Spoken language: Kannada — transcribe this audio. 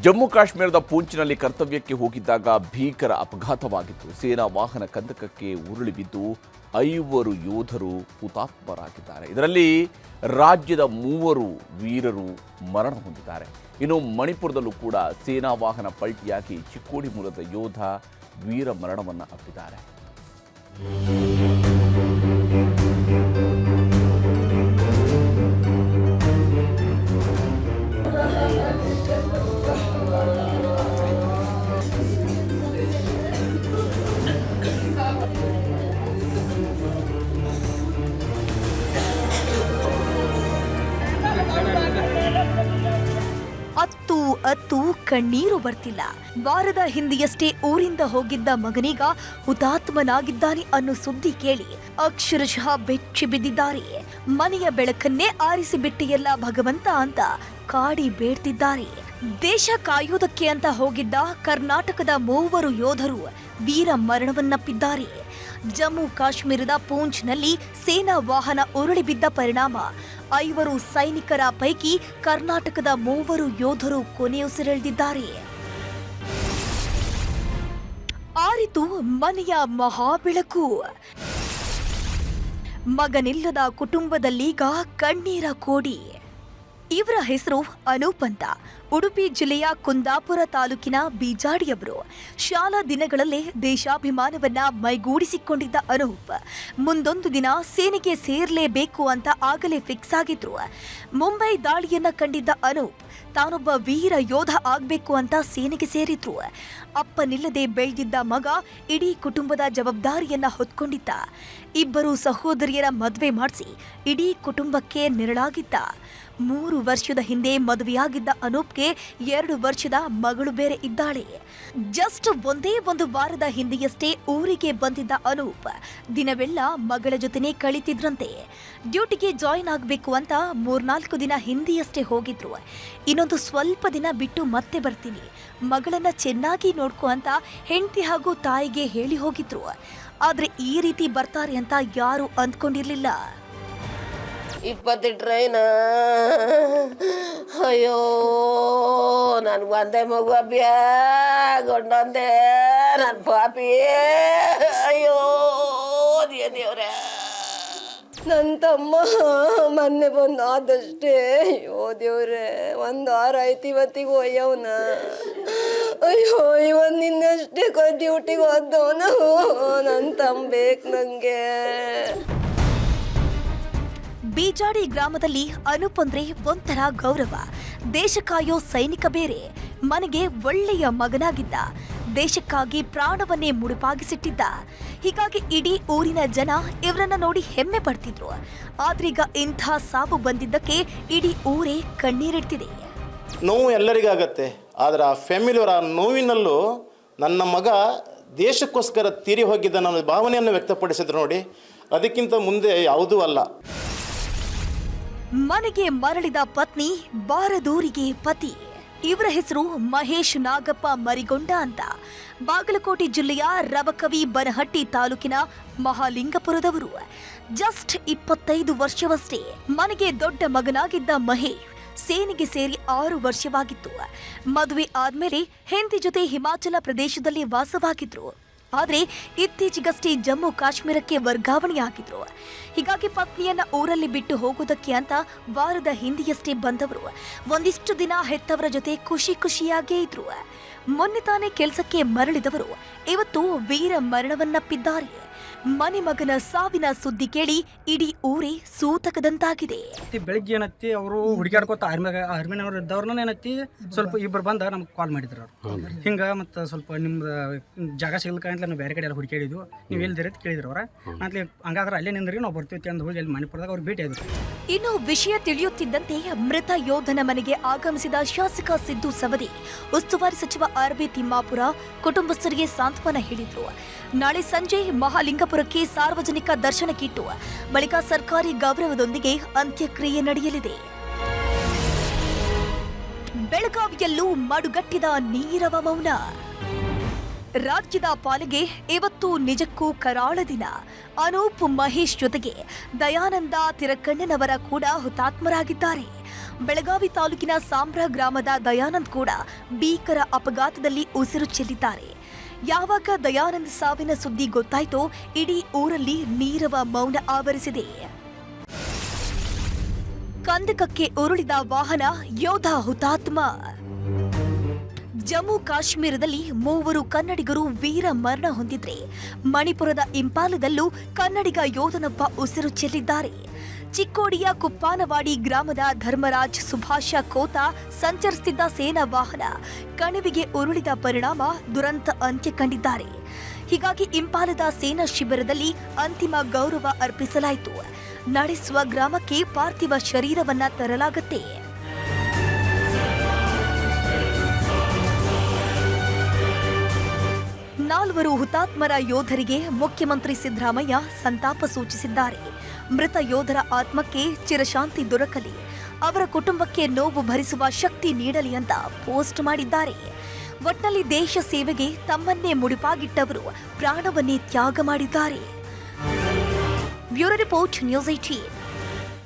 ಜಮ್ಮು ಕಾಶ್ಮೀರದ ಪೂಂಚ್ನಲ್ಲಿ ಕರ್ತವ್ಯಕ್ಕೆ ಹೋಗಿದ್ದಾಗ ಭೀಕರ ಅಪಘಾತವಾಗಿತ್ತು. ಸೇನಾ ವಾಹನ ಕಂದಕಕ್ಕೆ ಉರುಳಿ ಬಿದ್ದು ಐವರು ಯೋಧರು ಹುತಾತ್ಮರಾಗಿದ್ದಾರೆ. ಇದರಲ್ಲಿ ರಾಜ್ಯದ ಮೂವರು ವೀರರು ಮರಣ ಹೊಂದಿದ್ದಾರೆ ಇನ್ನು ಮಣಿಪುರದಲ್ಲೂ ಕೂಡ ಸೇನಾ ವಾಹನ ಪಲ್ಟಿಯಾಗಿ ಚಿಕ್ಕೋಡಿ ಮೂಲದ ಯೋಧ ವೀರ ಮರಣವನ್ನು ಅಪ್ಪಿದ್ದಾರೆ. ಅತ್ತು ಕಣ್ಣೀರು ಬರ್ತಿಲ್ಲ. ವಾರದ ಹಿಂದೆಯಷ್ಟೇ ಊರಿಂದ ಹೋಗಿದ್ದ ಮಗನೀಗ ಹುತಾತ್ಮನಾಗಿದ್ದಾನೆ ಅನ್ನೋ ಸುದ್ದಿ ಕೇಳಿ ಅಕ್ಷರಶಃ ಬೆಚ್ಚಿ ಬಿದ್ದಿದ್ದಾರೆ. ಮನೆಯ ಬೆಳಕನ್ನೇ ಆರಿಸಿ ಬಿಟ್ಟಿಯಲ್ಲ ಭಗವಂತ ಅಂತ ಕಾಡಿ ಬೇಡ್ತಿದ್ದಾರೆ. ದೇಶ ಕಾಯುವುದಕ್ಕೆ ಅಂತ ಹೋಗಿದ್ದ ಕರ್ನಾಟಕದ ಮೂವರು ಯೋಧರು ವೀರ ಮರಣವನ್ನಪ್ಪಿದ್ದಾರೆ. ಜಮ್ಮು ಕಾಶ್ಮೀರದ ಪೂಂಚ್ನಲ್ಲಿ ಸೇನಾ ವಾಹನ ಉರುಳಿ ಬಿದ್ದ ಪರಿಣಾಮ. ಐವರು ಸೈನಿಕರ ಪೈಕಿ ಕರ್ನಾಟಕದ ಮೂವರು ಯೋಧರು ಕೊನೆಯುಸಿರೆಳೆದಿದ್ದಾರೆ ಆರಿತು ಮನೆಯ ಮಹಾಬೆಳಕು. ಮಗನಿಲ್ಲದ ಕುಟುಂಬದಲ್ಲೀಗ ಕಣ್ಣೀರ ಕೋಡಿ. ಇವರ ಹೆಸರು ಅನೂಪ್ ಅಂತ. ಉಡುಪಿ ಜಿಲ್ಲೆಯ ಕುಂದಾಪುರ ತಾಲೂಕಿನ ಬೀಜಾಡಿಯವರು ಶಾಲಾ ದಿನಗಳಲ್ಲೇ ದೇಶಾಭಿಮಾನವನ್ನ ಮೈಗೂಡಿಸಿಕೊಂಡಿದ್ದ ಅನೂಪ್. ಮುಂದೊಂದು ದಿನ ಸೇನೆಗೆ ಸೇರಲೇಬೇಕು ಅಂತ ಆಗಲೇ ಫಿಕ್ಸ್ ಆಗಿದ್ರು. ಮುಂಬೈ ದಾಳಿಯನ್ನ ಕಂಡಿದ್ದ ಅನೂಪ್, ತಾನೊಬ್ಬ ವೀರ ಯೋಧ ಆಗ್ಬೇಕು ಅಂತ ಸೇನೆಗೆ ಸೇರಿದ್ರು. ಅಪ್ಪನಿಲ್ಲದೆ ಬೆಳೆದಿದ್ದ ಮಗ ಇಡೀ ಕುಟುಂಬದ ಜವಾಬ್ದಾರಿಯನ್ನ ಹೊತ್ಕೊಂಡಿದ್ದ. ಇಬ್ಬರು ಸಹೋದರಿಯರ ಮದುವೆ ಮಾಡಿಸಿ ಇಡೀ ಕುಟುಂಬಕ್ಕೆ ನೆರಳಾಗಿದ್ದ. ಮೂರು ವರ್ಷದ ಹಿಂದೆ ಮದುವೆಯಾಗಿದ್ದ ಅನೂಪ್ಗೆ ಎರಡು ವರ್ಷದ ಮಗಳು ಬೇರೆ ಇದ್ದಾಳೆ. ಜಸ್ಟ್ ಒಂದೇ ಒಂದು ವಾರದ ಹಿಂದೆಯಷ್ಟೇ ಊರಿಗೆ ಬಂದಿದ್ದ ಅನೂಪ್. ದಿನವೆಲ್ಲ ಮಗಳ ಜೊತೆನೆ ಕಳಿತಿದ್ರಂತೆ. ಡ್ಯೂಟಿಗೆ ಜಾಯಿನ್ ಆಗಬೇಕು ಅಂತ ಮೂರ್ನಾಲ್ಕು ದಿನ ಹಿಂದೆಯಷ್ಟೇ ಹೋಗಿದ್ರು. ಇನ್ನೊಂದು ಸ್ವಲ್ಪ ದಿನ ಬಿಟ್ಟು ಮತ್ತೆ ಬರ್ತೀನಿ. ಮಗಳನ್ನ ಚೆನ್ನಾಗಿ ನೋಡ್ಕೊ ಅಂತ ಹೆಂಡತಿ ಹಾಗೂ ತಾಯಿಗೆ ಹೇಳಿ ಹೋಗಿದ್ರು. ಆದರೆ ಈ ರೀತಿ ಬರ್ತಾರೆ ಅಂತ ಯಾರು ಅಂದ್ಕೊಂಡಿರ್ಲಿಲ್ಲ. ಇಪ್ಪತ್ತು ಟ್ರೈನ ಅಯ್ಯೋ ನನ್ಗೆ ಒಂದೇ ಮಗು ಅಭ್ಯಾಗೊಂಡೊಂದೇ ನನ್ನ ಪಾಪಿ. ಅಯ್ಯೋ, ದೇವ್ರೇ. ನನ್ನ ತಮ್ಮ ಮೊನ್ನೆ ಬಂದು ಆದಷ್ಟೇ ಅಯ್ಯೋ, ದೇವ್ರೆ, ಒಂದು ವಾರ ಆಯ್ತು ಇವತ್ತಿಗೆ ಒಯ್ಯವನ. ಅಯ್ಯೋ, ಇವನ್ ನಿನ್ನಷ್ಟೇ ಡ್ಯೂಟಿಗೆ ಹೋದವನು ನನ್ನ ತಮ್ಮ ಬೇಕು ನನಗೆ ಬೀಜಾಡಿ ಗ್ರಾಮದಲ್ಲಿ ಅನುಪಂದ್ರೆ ಒಂಥರ ಗೌರವ. ದೇಶ ಕಾಯೋ ಸೈನಿಕ ಬೇರೆ, ಮನೆಗೆ ಒಳ್ಳೆಯ ಮಗನಾಗಿದ್ದ. ದೇಶಕ್ಕಾಗಿ ಪ್ರಾಣವನ್ನೇ ಮುಡುಪಾಗಿಸಿಟ್ಟಿದ್ದ. ಹೀಗಾಗಿ ಇಡೀ ಊರಿನ ಜನ ಇವರನ್ನ ನೋಡಿ ಹೆಮ್ಮೆ ಪಡ್ತಿದ್ರು. ಆದ್ರೀಗ ಇಂಥ ಸಾವು ಬಂದಿದ್ದಕ್ಕೆ ಇಡೀ ಊರೇ ಕಣ್ಣೀರಿಡ್ತಿದೆ. ನೋವು ಎಲ್ಲರಿಗಾಗತ್ತೆ. ಆದ್ರೆ ಆ ಫ್ಯಾಮಿಲಿಯವರ ನೋವಿನಲ್ಲೂ ನನ್ನ ಮಗ ದೇಶಕ್ಕೋಸ್ಕರ ತೀರಿ ಹೋಗಿದ್ದ ನನ್ನ ಭಾವನೆಯನ್ನು ವ್ಯಕ್ತಪಡಿಸಿದ್ರು ನೋಡಿ. ಅದಕ್ಕಿಂತ ಮುಂದೆ ಯಾವುದೂ ಅಲ್ಲ. ಮನೆಗೆ ಮರಳಿದ ಪತ್ನಿ ಬಾರದೂರಿಗೆ ಪತಿ. ಇವರ ಹೆಸರು ಮಹೇಶ್ ನಾಗಪ್ಪ ಮರಿಗೊಂಡ ಅಂತ. ಬಾಗಲಕೋಟೆ ಜಿಲ್ಲೆಯ ರಬಕವಿ ಬನಹಟ್ಟಿ ತಾಲೂಕಿನ ಮಹಾಲಿಂಗಪುರದವರು. ಜಸ್ಟ್ ಇಪ್ಪತ್ತೈದು ವರ್ಷವಷ್ಟೇ ಮನೆಗೆ ದೊಡ್ಡ ಮಗನಾಗಿದ್ದ ಮಹೇಶ್ ಸೇನೆಗೆ ಸೇರಿ ಆರು ವರ್ಷವಾಗಿತ್ತು. ಮದುವೆ ಆದ್ಮೇಲೆ ಹೆಂಡತಿ ಜೊತೆ ಹಿಮಾಚಲ ಪ್ರದೇಶದಲ್ಲಿ ವಾಸವಾಗಿದ್ರು. ಆದ್ರೆ ಇತ್ತೀಚೆಗಷ್ಟೇ ಜಮ್ಮು ಕಾಶ್ಮೀರಕ್ಕೆ ವರ್ಗಾವಣೆಯಾಗಿದ್ರು. ಹೀಗಾಗಿ ಪತ್ನಿಯನ್ನ ಊರಲ್ಲಿ ಬಿಟ್ಟು ಹೋಗೋದಕ್ಕೆ ಅಂತ ವಾರದ ಹಿಂದೆಯಷ್ಟೇ ಬಂದವರು. ಒಂದಿಷ್ಟು ದಿನ ಹೆತ್ತವರ ಜೊತೆ ಖುಷಿ ಖುಷಿಯಾಗೇ ಇದ್ರು. ಮೊನ್ನೆ ತಾನೇ ಕೆಲಸಕ್ಕೆ ಮರಳಿದವರು. ಇವತ್ತು ವೀರ ಮರಣವನ್ನಪ್ಪಿದ್ದಾರೆ. ಮನೆ ಮಗನ ಸಾವಿನ ಸುದ್ದಿ ಕೇಳಿ ಇಡೀ ಊರೇ ಸೂತಕದಂತಾಗಿದೆ. ಬೆಳಿಗ್ಗೆ ಏನತ್ತಿ ಅವರು ಹುಡುಗಾಡ್ಕೊತ ಆರ್ಮಿ ಆರ್ಮಿನವ್ರು ಇದ್ದವ್ರನ್ನ ಏನತ್ತಿ ಸ್ವಲ್ಪ ಇಬ್ಬರು ಬಂದ ನಮ್ಗೆ ಕಾಲ್ ಮಾಡಿದ್ರು ಅವ್ರು. ಹಿಂಗೆ ಮತ್ತು ಸ್ವಲ್ಪ ನಿಮ್ದು ಜಾಗ ಸಿಗ್ಲಿಕ್ಕ ಅಂತ ನಾವು ಬೇರೆ ಕಡೆ ಎಲ್ಲ ಹುಡುಕಾಡಿದ್ವು ನೀವು ಎಲ್ಲಿದ್ದೀರಿ ಅಂತ ಕೇಳಿದ್ರು ಅವ್ರ. ಅಂತಲೇ ಹಂಗಾದ್ರೆ ಅಲ್ಲೇ ನಿಂದ್ರಿ ನಾವು ಬರ್ತೀವಿ ಅಂತ ಹೋಗಿ ಅಲ್ಲಿ ಮಣಿಪುರದಾಗ ಅವ್ರು ಭೇಟಿ ಆದ್ರು. ಇನ್ನು ವಿಷಯ ತಿಳಿಯುತ್ತಿದ್ದಂತೆ ಮೃತ ಯೋಧನ ಮನೆಗೆ ಆಗಮಿಸಿದ ಶಾಸಕ ಸಿದ್ದು ಸವದಿ ಉಸ್ತುವಾರಿ ಸಚಿವ ಆರ್ ಬಿ ತಿಮ್ಮಾಪುರ ಕುಟುಂಬಸ್ಥರಿಗೆ ಸಾಂತ್ವನ ಹೇಳಿದ್ರು. ನಾಳೆ ಸಂಜೆ ಮಹಾಲಿಂಗಪುರಕ್ಕೆ ಸಾರ್ವಜನಿಕ ದರ್ಶನಕ್ಕಿಟ್ಟು ಬಳಿಕ ಸರ್ಕಾರಿ ಗೌರವದೊಂದಿಗೆ ಅಂತ್ಯಕ್ರಿಯೆ ನಡೆಯಲಿದೆ. ಬೆಳಗಾವಿಯಲ್ಲೂ ಮಡುಗಟ್ಟಿದ ನೀರವ ಮೌನ. ರಾಜ್ಯದ ಪಾಲಿಗೆ ಇವತ್ತು ನಿಜಕ್ಕೂ ಕರಾಳ ದಿನ. ಅನೂಪ್ ಮಹೇಶ್ ಜೊತೆಗೆ ದಯಾನಂದ ತಿರಕಣ್ಣನವರ ಕೂಡ ಹುತಾತ್ಮರಾಗಿದ್ದಾರೆ. ಬೆಳಗಾವಿ ತಾಲೂಕಿನ ಸಾಂಬ್ರಾ ಗ್ರಾಮದ ದಯಾನಂದ್ ಕೂಡ ಭೀಕರ ಅಪಘಾತದಲ್ಲಿ ಉಸಿರು ಚೆಲ್ಲಿದ್ದಾರೆ. ಯಾವಾಗ ದಯಾನಂದ್ ಸಾವಿನ ಸುದ್ದಿ ಗೊತ್ತಾಯ್ತೋ, ಇಡೀ ಊರಲ್ಲಿ ನೀರವ ಮೌನ ಆವರಿಸಿದೆ. ಕಂದಕಕ್ಕೆ ಉರುಳಿದ ವಾಹನ ಯೋಧ ಹುತಾತ್ಮ. ಜಮ್ಮು ಕಾಶ್ಮೀರದಲ್ಲಿ ಮೂವರು ಕನ್ನಡಿಗರು ವೀರ ಮರಣ ಹೊಂದಿದ್ರೆ ಮಣಿಪುರದ ಇಂಪಾಲದಲ್ಲೂ ಕನ್ನಡಿಗ ಯೋಧನೊಬ್ಬ ಉಸಿರು ಚೆಲ್ಲಿದ್ದಾರೆ. ಚಿಕ್ಕೋಡಿಯ ಕುಪ್ಪಾನವಾಡಿ ಗ್ರಾಮದ ಧರ್ಮರಾಜ್ ಸುಭಾಷ ಕೋತ ಸಂಚರಿಸುತ್ತಿದ್ದ ಸೇನಾ ವಾಹನ ಕಣಿವೆಗೆ ಉರುಳಿದ ಪರಿಣಾಮ ದುರಂತ ಅಂತ್ಯ ಕಂಡಿದ್ದಾರೆ. ಹೀಗಾಗಿ ಇಂಪಾಲದ ಸೇನಾ ಶಿಬಿರದಲ್ಲಿ ಅಂತಿಮ ಗೌರವ ಅರ್ಪಿಸಲಾಯಿತು. ನಡೆಸುವ ಗ್ರಾಮಕ್ಕೆ ಪಾರ್ಥಿವ ಶರೀರವನ್ನ ತರಲಾಗತ್ತೆ. ನಾಲ್ವರು ಹುತಾತ್ಮರ ಯೋಧರಿಗೆ ಮುಖ್ಯಮಂತ್ರಿ ಸಿದ್ದರಾಮಯ್ಯ ಸಂತಾಪ ಸೂಚಿಸಿದ್ದಾರೆ. ಮೃತ ಯೋಧರ ಆತ್ಮಕ್ಕೆ ಚಿರಶಾಂತಿ ದೊರಕಲಿ. ಅವರ ಕುಟುಂಬಕ್ಕೆ ನೋವು ಭರಿಸುವ ಶಕ್ತಿ ನೀಡಲಿ ಅಂತ ಪೋಸ್ಟ್ ಮಾಡಿದ್ದಾರೆ. ಒಟ್ನಲ್ಲಿ ದೇಶ ಸೇವೆಗೆ ತಮ್ಮನ್ನೇ ಮುಡಿಪಾಗಿಟ್ಟವರು ಪ್ರಾಣವನ್ನೇ ತ್ಯಾಗ ಮಾಡಿದ್ದಾರೆ. Bureau report news eighteen